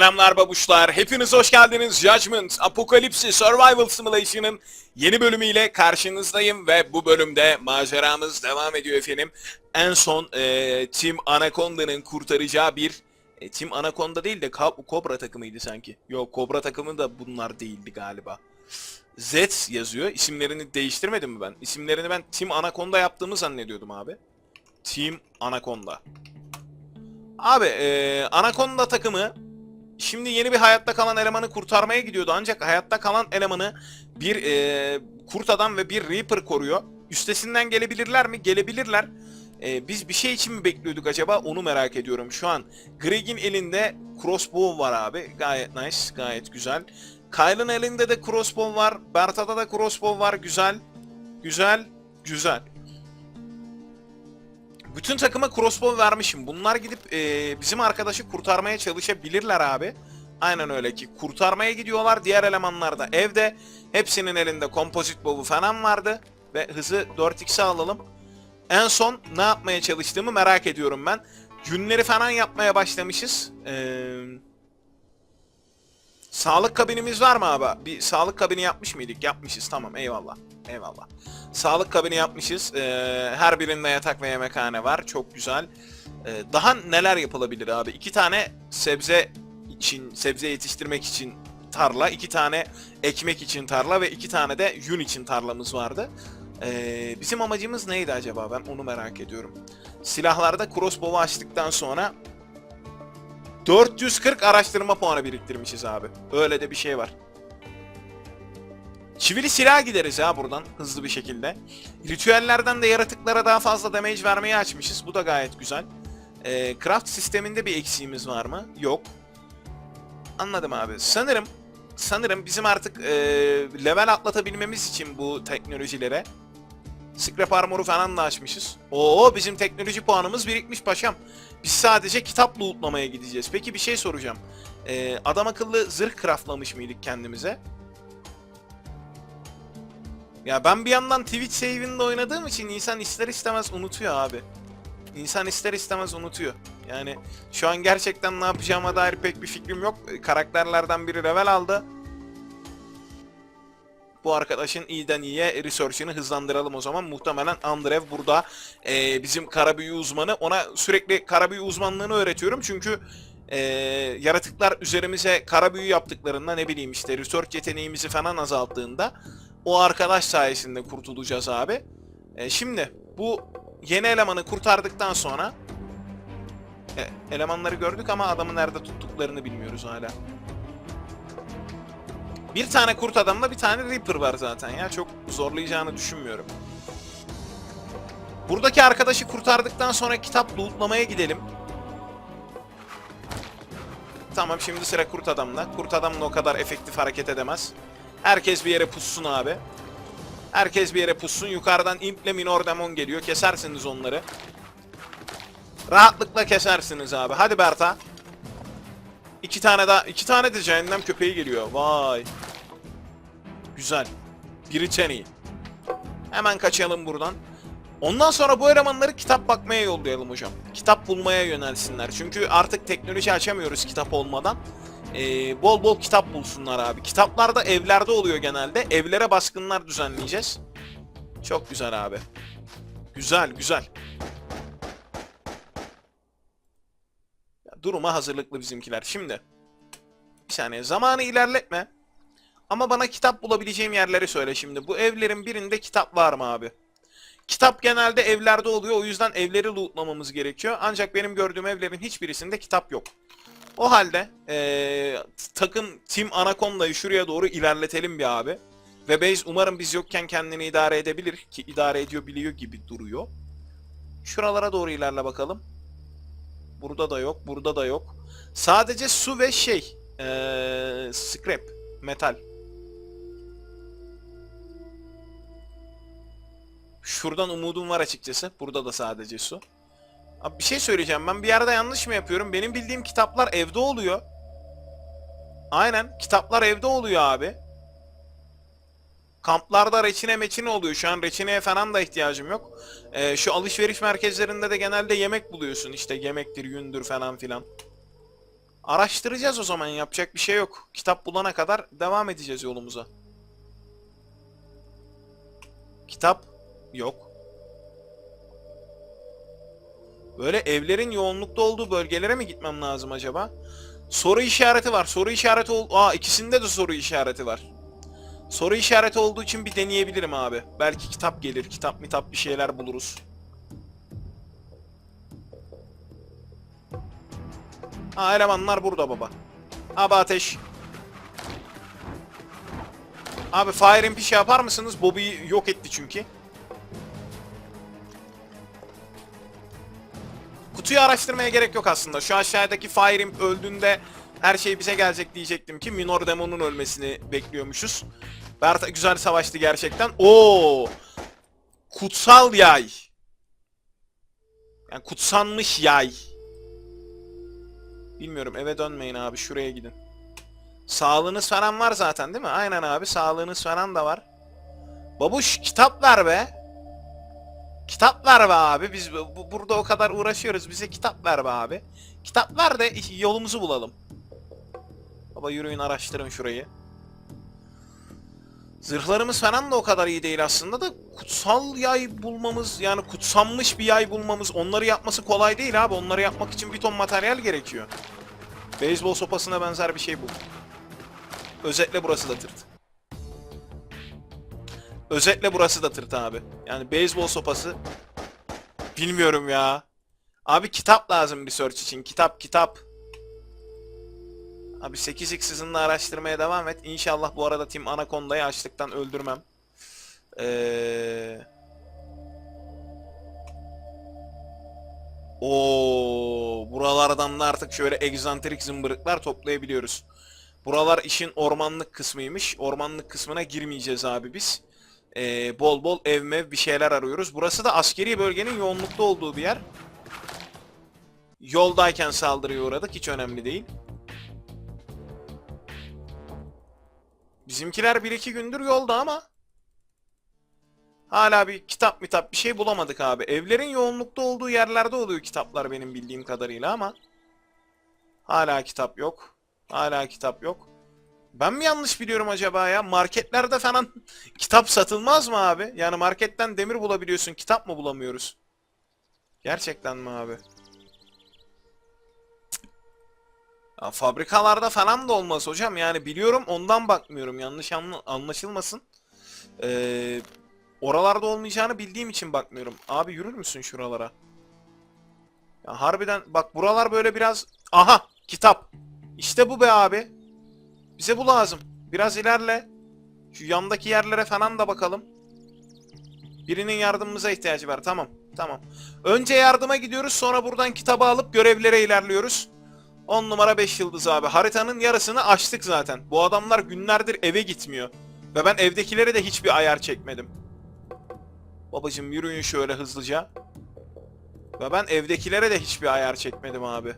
Selamlar babuşlar. Hepiniz hoş geldiniz. Judgment Apocalypse Survival Simulation'ın yeni bölümüyle karşınızdayım ve bu bölümde maceramız devam ediyor efendim. En son e, Team Anaconda'nın kurtaracağı bir e, Team Anaconda değil de Cobra takımıydı sanki. Yok Cobra takımı da bunlar değildi galiba. Z yazıyor. İsimlerini değiştirmedim mi ben? İsimlerini ben Team Anaconda yaptığımı zannediyordum abi. Team Anaconda. Abi e, Anaconda takımı şimdi yeni bir hayatta kalan elemanı kurtarmaya gidiyordu ancak hayatta kalan elemanı bir e, kurt adam ve bir Reaper koruyor. Üstesinden gelebilirler mi? Gelebilirler. E, biz bir şey için mi bekliyorduk acaba? Onu merak ediyorum. Şu an Greg'in elinde crossbow var abi. Gayet nice, gayet güzel. Kyle'ın elinde de crossbow var. Berta'da da crossbow var. Güzel. Güzel. Güzel. Bütün takıma crossbow vermişim. Bunlar gidip e, bizim arkadaşı kurtarmaya çalışabilirler abi. Aynen öyle ki. Kurtarmaya gidiyorlar. Diğer elemanlar da evde. Hepsinin elinde kompozit bow'u falan vardı. Ve hızı 4x'e alalım. En son ne yapmaya çalıştığımı merak ediyorum ben. Günleri falan yapmaya başlamışız. Eee... Sağlık kabinimiz var mı abi? Bir sağlık kabini yapmış mıydık? Yapmışız. Tamam eyvallah. Eyvallah. Sağlık kabini yapmışız. Ee, her birinde yatak ve yemekhane var. Çok güzel. Ee, daha neler yapılabilir abi? İki tane sebze için, sebze yetiştirmek için tarla, iki tane ekmek için tarla ve iki tane de yün için tarlamız vardı. Ee, bizim amacımız neydi acaba? Ben onu merak ediyorum. Silahlarda crossbow'u açtıktan sonra 440 araştırma puanı biriktirmişiz abi. Öyle de bir şey var. Çivili silah gideriz ya buradan hızlı bir şekilde. Ritüellerden de yaratıklara daha fazla damage vermeyi açmışız. Bu da gayet güzel. Ee, craft sisteminde bir eksiğimiz var mı? Yok. Anladım abi. Sanırım sanırım bizim artık ee, level atlatabilmemiz için bu teknolojilere Scrap Armor'u falan da açmışız. Oo bizim teknoloji puanımız birikmiş paşam. Biz sadece kitap lootlamaya gideceğiz. Peki bir şey soracağım. Ee, adam akıllı zırh craftlamış mıydık kendimize? Ya ben bir yandan Twitch save'inde oynadığım için insan ister istemez unutuyor abi. İnsan ister istemez unutuyor. Yani şu an gerçekten ne yapacağıma dair pek bir fikrim yok. Karakterlerden biri level aldı. Bu arkadaşın iyiden iyiye research'ını hızlandıralım o zaman. Muhtemelen Andrev burada e, bizim kara büyü uzmanı. Ona sürekli kara büyü uzmanlığını öğretiyorum. Çünkü e, yaratıklar üzerimize kara büyü yaptıklarında ne bileyim işte research yeteneğimizi falan azalttığında o arkadaş sayesinde kurtulacağız abi. E, şimdi bu yeni elemanı kurtardıktan sonra e, elemanları gördük ama adamı nerede tuttuklarını bilmiyoruz hala. Bir tane kurt adamla bir tane Reaper var zaten ya. Çok zorlayacağını düşünmüyorum. Buradaki arkadaşı kurtardıktan sonra kitap lootlamaya gidelim. Tamam şimdi sıra kurt adamla. Kurt adamla o kadar efektif hareket edemez. Herkes bir yere pussun abi. Herkes bir yere pussun. Yukarıdan imple minor demon geliyor. Kesersiniz onları. Rahatlıkla kesersiniz abi. Hadi Berta. İki tane daha, iki tane de cehennem köpeği geliyor. Vay. Güzel. Biri Cheney. Hemen kaçalım buradan. Ondan sonra bu elemanları kitap bakmaya yollayalım hocam. Kitap bulmaya yönelsinler. Çünkü artık teknoloji açamıyoruz kitap olmadan. Ee, bol bol kitap bulsunlar abi. Kitaplar da evlerde oluyor genelde. Evlere baskınlar düzenleyeceğiz. Çok güzel abi. Güzel güzel. Ya, duruma hazırlıklı bizimkiler. Şimdi. Bir saniye. Zamanı ilerletme. Ama bana kitap bulabileceğim yerleri söyle şimdi. Bu evlerin birinde kitap var mı abi? Kitap genelde evlerde oluyor. O yüzden evleri lootlamamız gerekiyor. Ancak benim gördüğüm evlerin hiçbirisinde kitap yok. O halde ee, takım Team Anaconda'yı şuraya doğru ilerletelim bir abi. Ve Base umarım biz yokken kendini idare edebilir. Ki idare ediyor biliyor gibi duruyor. Şuralara doğru ilerle bakalım. Burada da yok. Burada da yok. Sadece su ve şey. ee, scrap. Metal. Şuradan umudum var açıkçası. Burada da sadece su. Abi bir şey söyleyeceğim. Ben bir yerde yanlış mı yapıyorum? Benim bildiğim kitaplar evde oluyor. Aynen. Kitaplar evde oluyor abi. Kamplarda reçine meçine oluyor. Şu an reçineye falan da ihtiyacım yok. Ee, şu alışveriş merkezlerinde de genelde yemek buluyorsun. İşte yemektir, yündür falan filan. Araştıracağız o zaman yapacak bir şey yok. Kitap bulana kadar devam edeceğiz yolumuza. Kitap yok. Böyle evlerin yoğunlukta olduğu bölgelere mi gitmem lazım acaba? Soru işareti var. Soru işareti ol... Aa ikisinde de soru işareti var. Soru işareti olduğu için bir deneyebilirim abi. Belki kitap gelir. Kitap mitap bir şeyler buluruz. Aa elemanlar burada baba. Abi ateş. Abi fire şey yapar mısınız? Bobby'yi yok etti çünkü. Kutuyu araştırmaya gerek yok aslında. Şu aşağıdaki Fire Imp öldüğünde her şey bize gelecek diyecektim ki Minor Demon'un ölmesini bekliyormuşuz. Berta güzel savaştı gerçekten. Oo! Kutsal yay. Yani kutsanmış yay. Bilmiyorum eve dönmeyin abi şuraya gidin. Sağlığınız falan var zaten değil mi? Aynen abi sağlığınız falan da var. Babuş kitap ver be. Kitap ver be abi. Biz bu, burada o kadar uğraşıyoruz. Bize kitap ver be abi. Kitap ver de yolumuzu bulalım. Baba yürüyün araştırın şurayı. Zırhlarımız falan da o kadar iyi değil aslında da kutsal yay bulmamız yani kutsanmış bir yay bulmamız onları yapması kolay değil abi. Onları yapmak için bir ton materyal gerekiyor. Beyzbol sopasına benzer bir şey bu. Özetle burası da tırt. Özetle burası da tırt abi. Yani beyzbol sopası bilmiyorum ya. Abi kitap lazım bir search için. Kitap kitap. Abi 8x hızında araştırmaya devam et. İnşallah bu arada Team Anaconda'yı açlıktan öldürmem. Eee... Oo, buralardan da artık şöyle egzantrik zımbırıklar toplayabiliyoruz. Buralar işin ormanlık kısmıymış. Ormanlık kısmına girmeyeceğiz abi biz. Ee, bol bol ev mev bir şeyler arıyoruz. Burası da askeri bölgenin yoğunlukta olduğu bir yer. Yoldayken saldırıya uğradık. Hiç önemli değil. Bizimkiler 1-2 gündür yolda ama hala bir kitap mitap bir şey bulamadık abi. Evlerin yoğunlukta olduğu yerlerde oluyor kitaplar benim bildiğim kadarıyla ama hala kitap yok. Hala kitap yok. Ben mi yanlış biliyorum acaba ya? Marketlerde falan kitap satılmaz mı abi? Yani marketten demir bulabiliyorsun, kitap mı bulamıyoruz? Gerçekten mi abi? Ya fabrikalarda falan da olmaz hocam. Yani biliyorum ondan bakmıyorum. Yanlış anla- anlaşılmasın. Ee, oralarda olmayacağını bildiğim için bakmıyorum. Abi yürür müsün şuralara? Ya harbiden bak buralar böyle biraz... Aha kitap. İşte bu be abi. Bize bu lazım. Biraz ilerle. Şu yandaki yerlere falan da bakalım. Birinin yardımımıza ihtiyacı var. Tamam. Tamam. Önce yardıma gidiyoruz. Sonra buradan kitabı alıp görevlere ilerliyoruz. 10 numara 5 yıldız abi. Haritanın yarısını açtık zaten. Bu adamlar günlerdir eve gitmiyor. Ve ben evdekilere de hiçbir ayar çekmedim. Babacım yürüyün şöyle hızlıca. Ve ben evdekilere de hiçbir ayar çekmedim abi.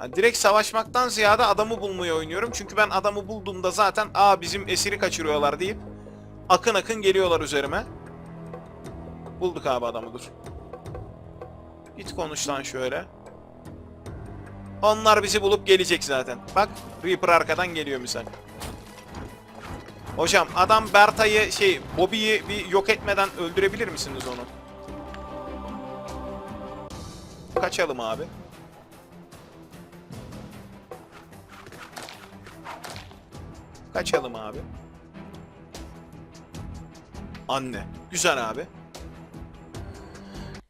Yani direkt savaşmaktan ziyade adamı bulmayı oynuyorum. Çünkü ben adamı bulduğumda zaten aa bizim esiri kaçırıyorlar deyip akın akın geliyorlar üzerime. Bulduk abi adamı dur. Git konuş lan şöyle. Onlar bizi bulup gelecek zaten. Bak Reaper arkadan geliyor misal. Hocam adam Berta'yı şey Bobby'yi bir yok etmeden öldürebilir misiniz onu? Kaçalım abi. Kaçalım abi. Anne. Güzel abi.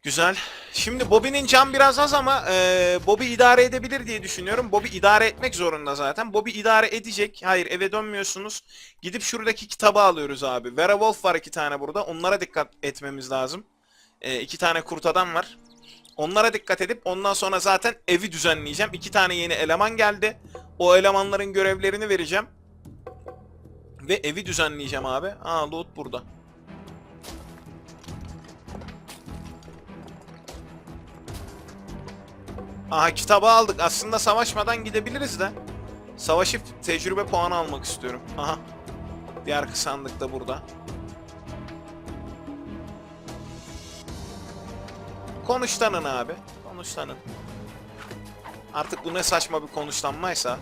Güzel. Şimdi Bobby'nin can biraz az ama e, Bobby idare edebilir diye düşünüyorum. Bobby idare etmek zorunda zaten. Bobby idare edecek. Hayır eve dönmüyorsunuz. Gidip şuradaki kitabı alıyoruz abi. Werewolf var iki tane burada. Onlara dikkat etmemiz lazım. E, iki tane kurt adam var. Onlara dikkat edip ondan sonra zaten evi düzenleyeceğim. İki tane yeni eleman geldi. O elemanların görevlerini vereceğim. Ve evi düzenleyeceğim abi. Aa loot burada. Aha kitabı aldık. Aslında savaşmadan gidebiliriz de. Savaşıp tecrübe puanı almak istiyorum. Aha. Diğer sandık da burada. Konuş Tanan abi. konuşlanın. Artık bu ne saçma bir konuşlanmaysa.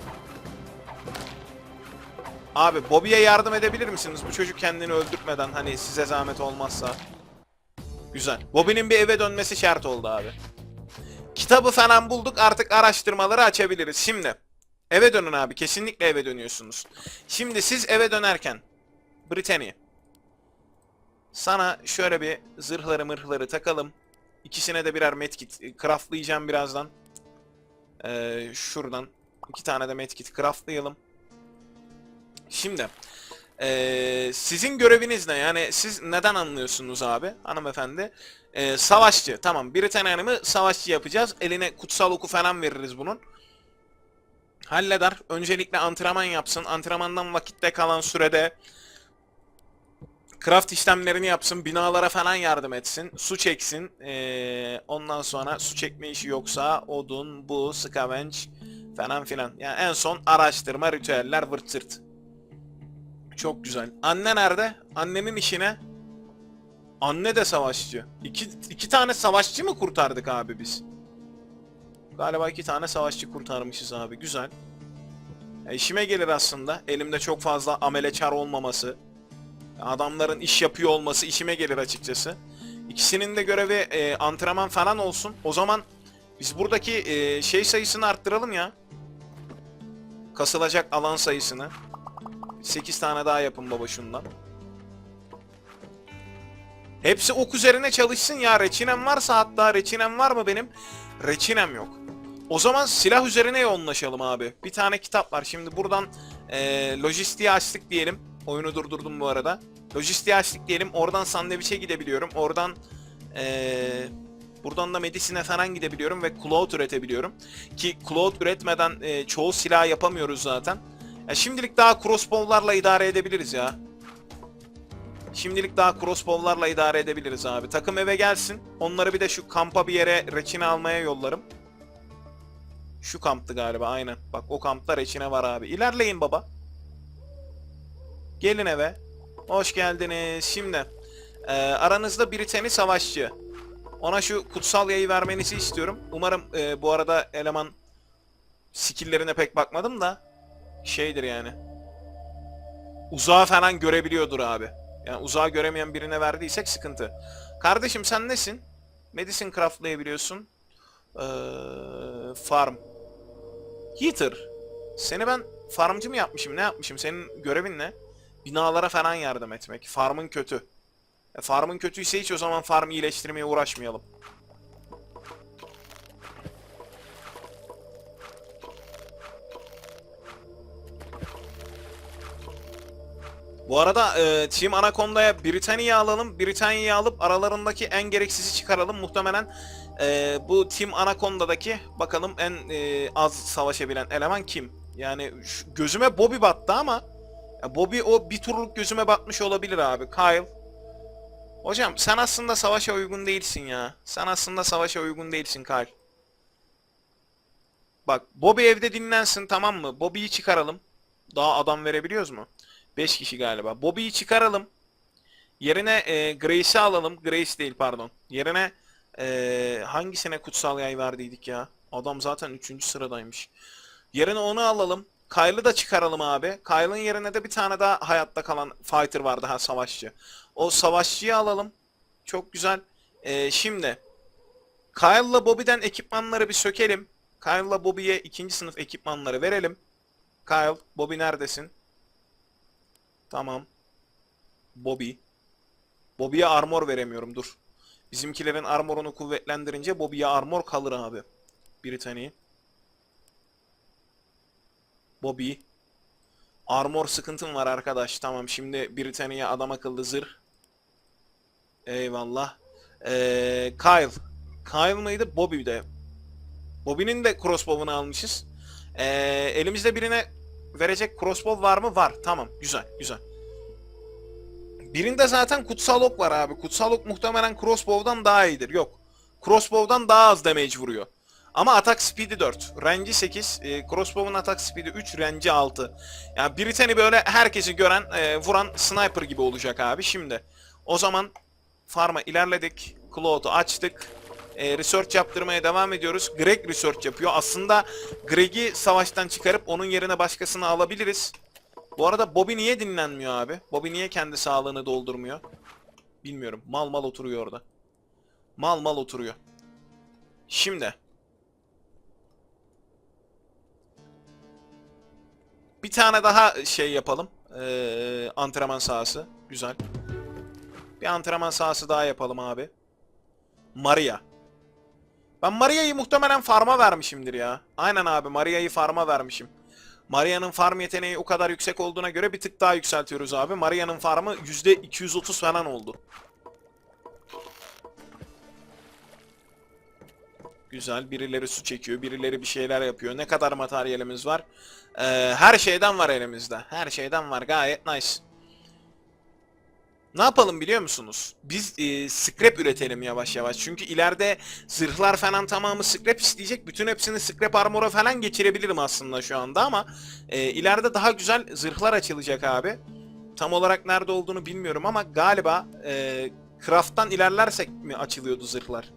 Abi Bobby'ye yardım edebilir misiniz? Bu çocuk kendini öldürtmeden hani size zahmet olmazsa. Güzel. Bobby'nin bir eve dönmesi şart oldu abi. Kitabı falan bulduk artık araştırmaları açabiliriz. Şimdi eve dönün abi kesinlikle eve dönüyorsunuz. Şimdi siz eve dönerken Britannia sana şöyle bir zırhları mırhları takalım. İkisine de birer medkit e, craftlayacağım birazdan. Ee, şuradan iki tane de medkit craftlayalım. Şimdi ee, sizin göreviniz ne? Yani siz neden anlıyorsunuz abi hanımefendi? Ee, savaşçı. Tamam. Britanya Hanım'ı savaşçı yapacağız. Eline kutsal oku falan veririz bunun. Halleder. Öncelikle antrenman yapsın. Antrenmandan vakitte kalan sürede craft işlemlerini yapsın. Binalara falan yardım etsin. Su çeksin. Ee, ondan sonra su çekme işi yoksa odun, bu, scavenge falan filan. Yani en son araştırma, ritüeller, vırt zırt. Çok güzel. Anne nerede? Annenin işine. Anne de savaşçı. İki, iki tane savaşçı mı kurtardık abi biz? Galiba iki tane savaşçı kurtarmışız abi. Güzel. E, işime gelir aslında. Elimde çok fazla ameleçar olmaması. Adamların iş yapıyor olması işime gelir açıkçası. İkisinin de görevi e, antrenman falan olsun. O zaman biz buradaki e, şey sayısını arttıralım ya. Kasılacak alan sayısını. 8 tane daha yapın baba şundan. Hepsi ok üzerine çalışsın ya. Reçinem varsa hatta reçinem var mı benim? Reçinem yok. O zaman silah üzerine yoğunlaşalım abi. Bir tane kitap var. Şimdi buradan eee lojistiği açtık diyelim. Oyunu durdurdum bu arada. Lojistiği açtık diyelim. Oradan sandviçe gidebiliyorum. Oradan eee buradan da medisine falan gidebiliyorum ve cloth üretebiliyorum. Ki cloth üretmeden eee, çoğu silah yapamıyoruz zaten. Ya şimdilik daha crossbow'larla idare edebiliriz ya. Şimdilik daha crossbow'larla idare edebiliriz abi. Takım eve gelsin. Onları bir de şu kampa bir yere reçine almaya yollarım. Şu kamptı galiba aynen. Bak o kampta reçine var abi. İlerleyin baba. Gelin eve. Hoş geldiniz. Şimdi e, aranızda Britani savaşçı. Ona şu kutsal yayı vermenizi istiyorum. Umarım e, bu arada eleman skill'lerine pek bakmadım da şeydir yani. Uzağa falan görebiliyordur abi. Yani uzağa göremeyen birine verdiysek sıkıntı. Kardeşim sen nesin? Medicine craftlayabiliyorsun. Ee, farm. Heater. Seni ben farmcı mı yapmışım? Ne yapmışım? Senin görevin ne? Binalara falan yardım etmek. Farmın kötü. E, farmın kötüyse hiç o zaman farm iyileştirmeye uğraşmayalım. Bu arada e, Team Anaconda'ya Britanya'yı alalım. Britanya'yı alıp aralarındaki en gereksizi çıkaralım. Muhtemelen e, bu Team Anaconda'daki bakalım en e, az savaşabilen eleman kim? Yani şu- gözüme Bobby battı ama Bobby o bir turluk gözüme batmış olabilir abi. Kyle. Hocam sen aslında savaşa uygun değilsin ya. Sen aslında savaşa uygun değilsin Kyle. Bak Bobby evde dinlensin tamam mı? Bobby'yi çıkaralım. Daha adam verebiliyoruz mu? 5 kişi galiba. Bobby'yi çıkaralım. Yerine e, Grace'i alalım. Grace değil pardon. Yerine e, hangisine kutsal yay verdiydik ya? Adam zaten 3. sıradaymış. Yerine onu alalım. Kyle'ı da çıkaralım abi. Kyle'ın yerine de bir tane daha hayatta kalan fighter vardı ha savaşçı. O savaşçıyı alalım. Çok güzel. E, şimdi Kyle'la Bobby'den ekipmanları bir sökelim. Kyle'la Bobby'ye ikinci sınıf ekipmanları verelim. Kyle, Bobby neredesin? Tamam. Bobby. Bobby'ye armor veremiyorum dur. Bizimkilerin armorunu kuvvetlendirince Bobby'ye armor kalır abi. Brittany. Bobby. Armor sıkıntım var arkadaş. Tamam şimdi Britannia'ya adam akıllı zırh. Eyvallah. Ee, Kyle. Kyle mıydı? Bobby de. Bobby'nin de crossbow'unu almışız. Ee, elimizde birine verecek crossbow var mı? Var. Tamam. Güzel. Güzel. Birinde zaten kutsal ok var abi. Kutsal ok muhtemelen crossbow'dan daha iyidir. Yok. Crossbow'dan daha az damage vuruyor. Ama atak speed'i 4. Range'i 8. E, crossbow'un atak speed'i 3. Range'i 6. Yani Britanny böyle herkesi gören, e, vuran sniper gibi olacak abi. Şimdi o zaman farm'a ilerledik. Cloth'u açtık. E, research yaptırmaya devam ediyoruz. Greg research yapıyor. Aslında Greg'i savaştan çıkarıp onun yerine başkasını alabiliriz. Bu arada Bobby niye dinlenmiyor abi? Bobby niye kendi sağlığını doldurmuyor? Bilmiyorum. Mal mal oturuyor orada. Mal mal oturuyor. Şimdi. Bir tane daha şey yapalım. Ee, antrenman sahası. Güzel. Bir antrenman sahası daha yapalım abi. Maria. Ben Maria'yı muhtemelen farma vermişimdir ya. Aynen abi Maria'yı farma vermişim. Maria'nın farm yeteneği o kadar yüksek olduğuna göre bir tık daha yükseltiyoruz abi. Maria'nın farmı %230 falan oldu. Güzel. Birileri su çekiyor, birileri bir şeyler yapıyor. Ne kadar materyalimiz var? Ee, her şeyden var elimizde. Her şeyden var. Gayet nice. Ne yapalım biliyor musunuz? Biz e, scrap üretelim yavaş yavaş. Çünkü ileride zırhlar falan tamamı scrap isteyecek. Bütün hepsini scrap armor'a falan geçirebilirim aslında şu anda ama e, ileride daha güzel zırhlar açılacak abi. Tam olarak nerede olduğunu bilmiyorum ama galiba e, craft'tan ilerlersek mi açılıyordu zırhlar?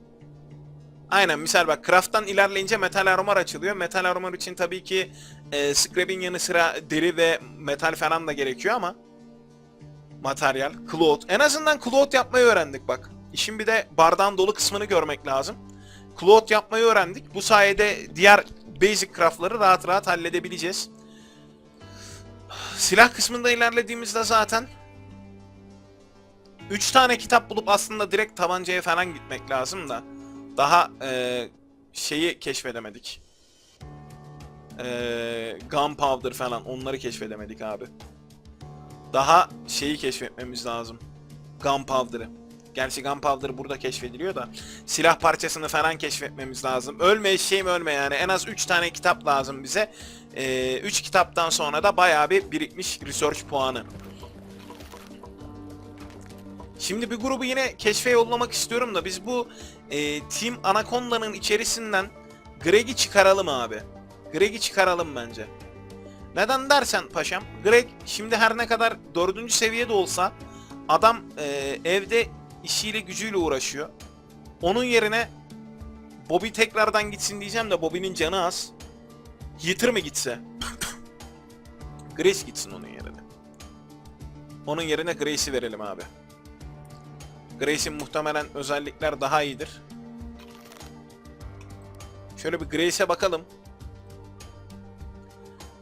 Aynen misal bak craft'tan ilerleyince metal armor açılıyor. Metal armor için tabii ki e, scrap'in yanı sıra deri ve metal falan da gerekiyor ama materyal, cloth. En azından cloth yapmayı öğrendik bak. İşin bir de bardağın dolu kısmını görmek lazım. Cloth yapmayı öğrendik. Bu sayede diğer basic craft'ları rahat rahat halledebileceğiz. Silah kısmında ilerlediğimizde zaten 3 tane kitap bulup aslında direkt tabancaya falan gitmek lazım da daha e, şeyi keşfedemedik. E, gunpowder falan onları keşfedemedik abi. Daha şeyi keşfetmemiz lazım. Gunpowder'ı. Gerçi Gunpowder burada keşfediliyor da silah parçasını falan keşfetmemiz lazım. Ölme eşeğim ölme yani. En az 3 tane kitap lazım bize. 3 kitaptan sonra da bayağı bir birikmiş research puanı. Şimdi bir grubu yine keşfe yollamak istiyorum da biz bu e, Team Anaconda'nın içerisinden Greg'i çıkaralım abi. Greg'i çıkaralım bence. Neden dersen paşam, Greg şimdi her ne kadar dördüncü seviyede olsa adam e, evde işiyle gücüyle uğraşıyor. Onun yerine Bobby tekrardan gitsin diyeceğim de Bobby'nin canı az. Yitir mi gitse? Grace gitsin onun yerine. Onun yerine Grace'i verelim abi. Grace'in muhtemelen özellikler daha iyidir. Şöyle bir Grace'e bakalım.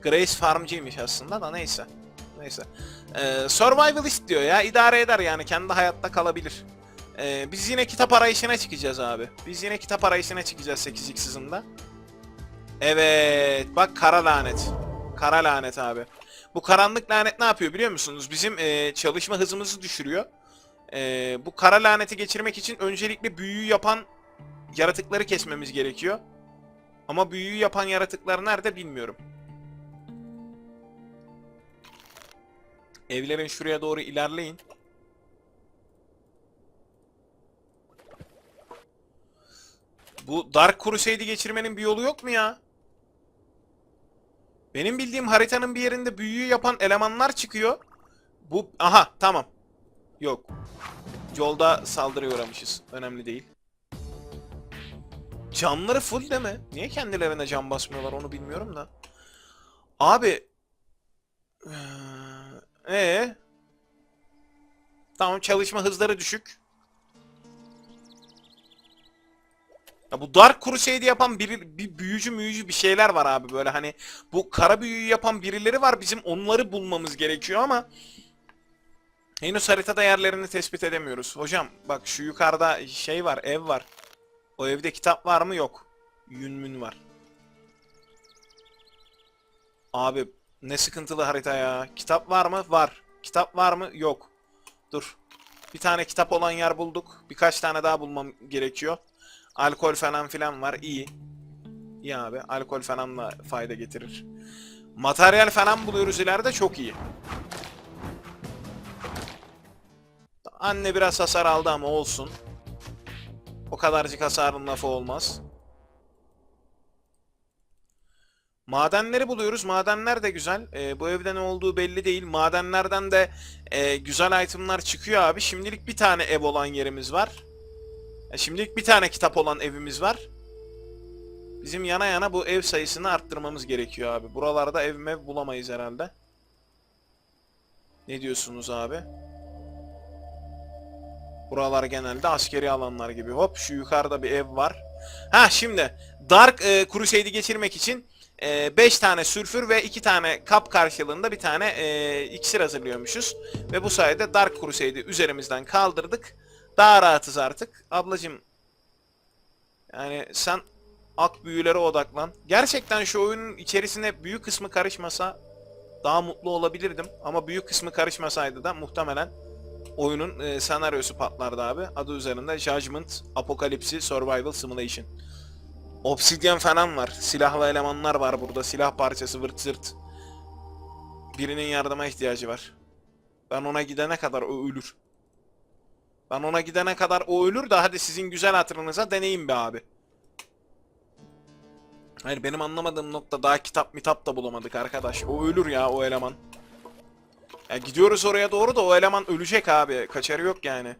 Grace farmcıymış aslında da neyse. Neyse. Ee, survivalist diyor ya. idare eder yani. Kendi hayatta kalabilir. Ee, biz yine kitap arayışına çıkacağız abi. Biz yine kitap arayışına çıkacağız 8x hızında. Evet. Bak kara lanet. Kara lanet abi. Bu karanlık lanet ne yapıyor biliyor musunuz? Bizim e, çalışma hızımızı düşürüyor. E, bu kara laneti geçirmek için öncelikle büyüyü yapan yaratıkları kesmemiz gerekiyor. Ama büyüyü yapan yaratıklar nerede bilmiyorum. Evlerin şuraya doğru ilerleyin. Bu Dark Crusade'i geçirmenin bir yolu yok mu ya? Benim bildiğim haritanın bir yerinde büyüyü yapan elemanlar çıkıyor. Bu... Aha tamam. Yok. Yolda saldırıya uğramışız. Önemli değil. Canları full değil mi? Niye kendilerine can basmıyorlar onu bilmiyorum da. Abi... Ee? Tamam çalışma hızları düşük. Ya bu Dark Crusade'i yapan biri, bir büyücü müyücü bir şeyler var abi böyle hani bu kara büyüyü yapan birileri var bizim onları bulmamız gerekiyor ama henüz haritada yerlerini tespit edemiyoruz. Hocam bak şu yukarıda şey var ev var. O evde kitap var mı? Yok. Yünmün var. Abi ne sıkıntılı harita ya. Kitap var mı? Var. Kitap var mı? Yok. Dur. Bir tane kitap olan yer bulduk. Birkaç tane daha bulmam gerekiyor. Alkol falan filan var. İyi. İyi abi. Alkol falan da fayda getirir. Materyal falan buluyoruz ileride. Çok iyi. Anne biraz hasar aldı ama olsun. O kadarcık hasarın lafı olmaz. Madenleri buluyoruz. Madenler de güzel. Ee, bu evde ne olduğu belli değil. Madenlerden de e, güzel itemlar çıkıyor abi. Şimdilik bir tane ev olan yerimiz var. Ya şimdilik bir tane kitap olan evimiz var. Bizim yana yana bu ev sayısını arttırmamız gerekiyor abi. Buralarda ev mev bulamayız herhalde. Ne diyorsunuz abi? Buralar genelde askeri alanlar gibi. Hop şu yukarıda bir ev var. Ha şimdi Dark e, Crusade'i geçirmek için 5 tane sülfür ve 2 tane kap karşılığında bir tane e, iksir hazırlıyormuşuz. Ve bu sayede Dark Crusade'i üzerimizden kaldırdık. Daha rahatız artık. Ablacım yani sen ak büyülere odaklan. Gerçekten şu oyunun içerisine büyük kısmı karışmasa daha mutlu olabilirdim. Ama büyük kısmı karışmasaydı da muhtemelen oyunun e, senaryosu patlardı abi. Adı üzerinde Judgment, Apokalipsi, Survival Simulation. Obsidian falan var. Silahlı elemanlar var burada. Silah parçası vırt zırt. Birinin yardıma ihtiyacı var. Ben ona gidene kadar o ölür. Ben ona gidene kadar o ölür de hadi sizin güzel hatırınıza deneyim be abi. Hayır benim anlamadığım nokta daha kitap mitap da bulamadık arkadaş. O ölür ya o eleman. Ya gidiyoruz oraya doğru da o eleman ölecek abi. Kaçarı yok yani.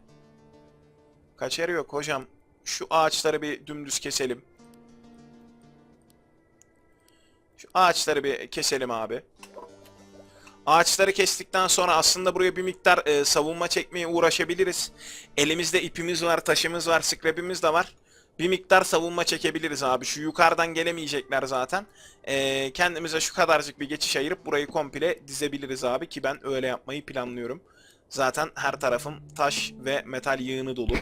Kaçarı yok hocam. Şu ağaçları bir dümdüz keselim. Şu ağaçları bir keselim abi. Ağaçları kestikten sonra aslında buraya bir miktar e, savunma çekmeye uğraşabiliriz. Elimizde ipimiz var, taşımız var, scrap'imiz de var. Bir miktar savunma çekebiliriz abi. Şu yukarıdan gelemeyecekler zaten. E, kendimize şu kadarcık bir geçiş ayırıp burayı komple dizebiliriz abi. Ki ben öyle yapmayı planlıyorum. Zaten her tarafım taş ve metal yığını dolu.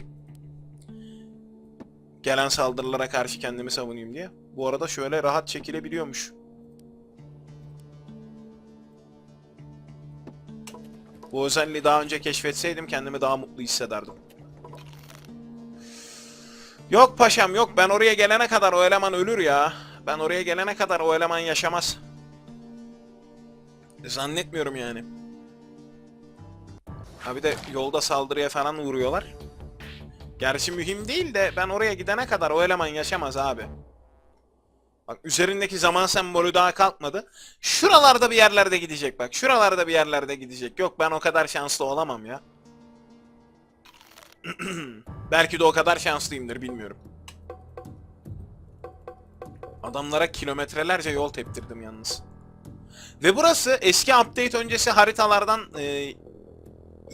Gelen saldırılara karşı kendimi savunayım diye. Bu arada şöyle rahat çekilebiliyormuş. Bu özelliği daha önce keşfetseydim kendimi daha mutlu hissederdim. Yok paşam yok ben oraya gelene kadar o eleman ölür ya. Ben oraya gelene kadar o eleman yaşamaz. Zannetmiyorum yani. Ha bir de yolda saldırıya falan uğruyorlar. Gerçi mühim değil de ben oraya gidene kadar o eleman yaşamaz abi. Bak üzerindeki zaman sembolü daha kalkmadı. Şuralarda bir yerlerde gidecek bak. Şuralarda bir yerlerde gidecek. Yok ben o kadar şanslı olamam ya. Belki de o kadar şanslıyımdır bilmiyorum. Adamlara kilometrelerce yol teptirdim yalnız. Ve burası eski update öncesi haritalardan e,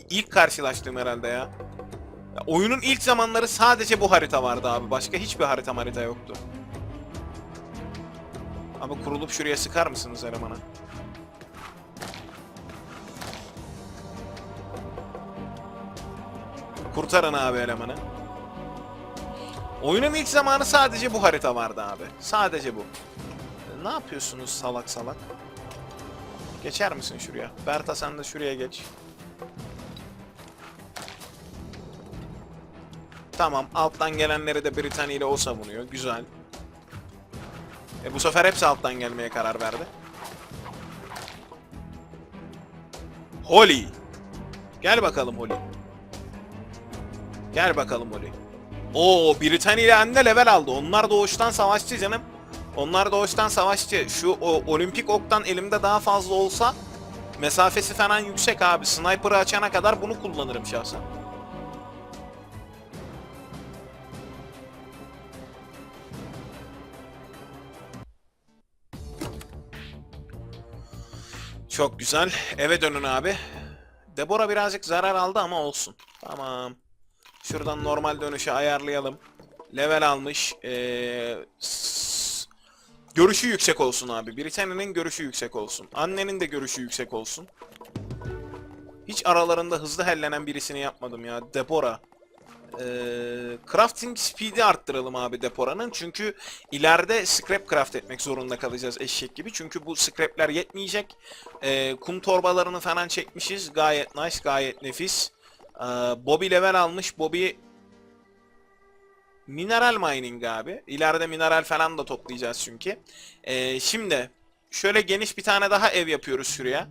ilk karşılaştığım herhalde ya. ya. Oyunun ilk zamanları sadece bu harita vardı abi. Başka hiçbir harita harita yoktu. Abi kurulup şuraya sıkar mısınız elemana? Kurtarın abi elemanı. Oyunun ilk zamanı sadece bu harita vardı abi. Sadece bu. E, Ne yapıyorsunuz salak salak? Geçer misin şuraya? Berta sen de şuraya geç. Tamam, alttan gelenleri de Britanya ile o savunuyor. Güzel. E bu sefer hepsi alttan gelmeye karar verdi. Holly. Gel bakalım Holly. Gel bakalım Holly. Oo Britanya ile anne level aldı. Onlar doğuştan savaşçı canım. Onlar doğuştan savaşçı. Şu o, olimpik oktan elimde daha fazla olsa mesafesi falan yüksek abi. Sniper'ı açana kadar bunu kullanırım şahsen. Çok güzel. Eve dönün abi. Deborah birazcık zarar aldı ama olsun. Tamam. Şuradan normal dönüşü ayarlayalım. Level almış. Ee, görüşü yüksek olsun abi. Britanya'nın görüşü yüksek olsun. Annenin de görüşü yüksek olsun. Hiç aralarında hızlı hellenen birisini yapmadım ya. Deborah. Ee, crafting speed'i arttıralım abi Depora'nın. Çünkü ileride scrap craft etmek zorunda kalacağız eşek gibi. Çünkü bu scrapler yetmeyecek. Ee, kum torbalarını falan çekmişiz. Gayet nice, gayet nefis. Ee, Bobby level almış. Bobby mineral mining abi. İleride mineral falan da toplayacağız çünkü. Ee, şimdi şöyle geniş bir tane daha ev yapıyoruz şuraya.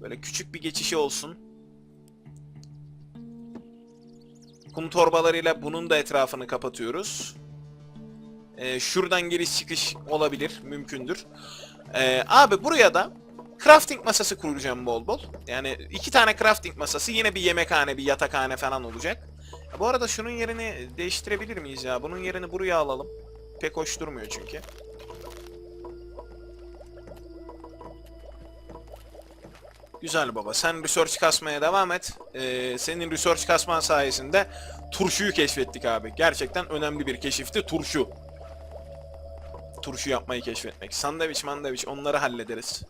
Böyle küçük bir geçişi olsun. Kum torbalarıyla bunun da etrafını kapatıyoruz. Ee, şuradan giriş çıkış olabilir, mümkündür. Ee, abi buraya da crafting masası kuracağım bol bol. Yani iki tane crafting masası, yine bir yemekhane, bir yatakhane falan olacak. Bu arada şunun yerini değiştirebilir miyiz ya? Bunun yerini buraya alalım. Pek hoş durmuyor çünkü. Güzel baba. Sen research kasmaya devam et. Ee, senin research kasman sayesinde turşuyu keşfettik abi. Gerçekten önemli bir keşifti turşu. Turşu yapmayı keşfetmek. Sandviç mandviç onları hallederiz.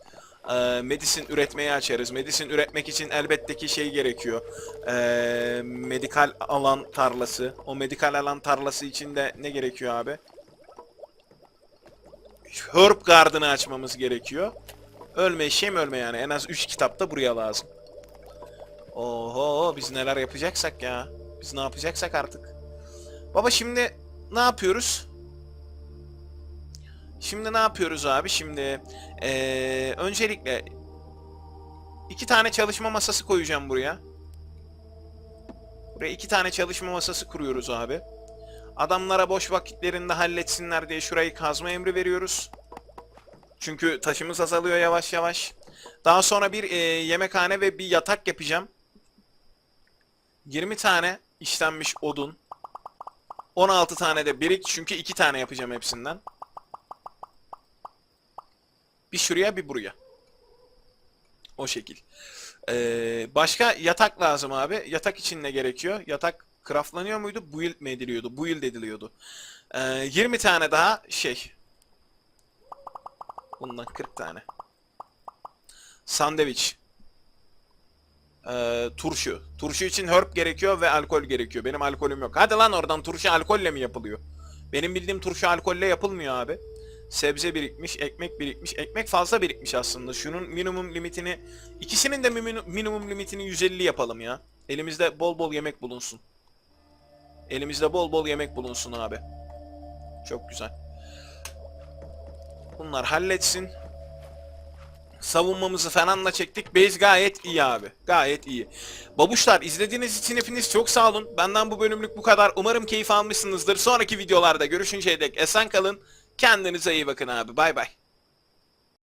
Ee, medicine üretmeyi açarız. Medicine üretmek için elbette ki şey gerekiyor. Ee, medikal alan tarlası. O medikal alan tarlası için de ne gerekiyor abi? Herb Garden'ı açmamız gerekiyor. Ölme işem ölme yani. En az 3 kitap da buraya lazım. Oho biz neler yapacaksak ya. Biz ne yapacaksak artık. Baba şimdi ne yapıyoruz? Şimdi ne yapıyoruz abi? Şimdi eee, öncelikle iki tane çalışma masası koyacağım buraya. Buraya iki tane çalışma masası kuruyoruz abi. Adamlara boş vakitlerinde halletsinler diye şurayı kazma emri veriyoruz. Çünkü taşımız azalıyor yavaş yavaş. Daha sonra bir eee, yemekhane ve bir yatak yapacağım. 20 tane işlenmiş odun. 16 tane de birik çünkü 2 tane yapacağım hepsinden. Bir şuraya bir buraya. O şekil. Ee, başka yatak lazım abi. Yatak için ne gerekiyor? Yatak craftlanıyor muydu? Build mi ediliyordu? Build ediliyordu. Ee, 20 tane daha şey. Bundan 40 tane. Sandviç. Ee, turşu. Turşu için herb gerekiyor ve alkol gerekiyor. Benim alkolüm yok. Hadi lan oradan turşu alkolle mi yapılıyor? Benim bildiğim turşu alkolle yapılmıyor abi. Sebze birikmiş, ekmek birikmiş. Ekmek fazla birikmiş aslında. Şunun minimum limitini... ikisinin de minimum, limitini 150 yapalım ya. Elimizde bol bol yemek bulunsun. Elimizde bol bol yemek bulunsun abi. Çok güzel. Bunlar halletsin. Savunmamızı falan da çektik. Base gayet iyi abi. Gayet iyi. Babuşlar izlediğiniz için hepiniz çok sağ olun. Benden bu bölümlük bu kadar. Umarım keyif almışsınızdır. Sonraki videolarda görüşünceye dek esen kalın. Kendinize iyi bakın abi. Bay bay.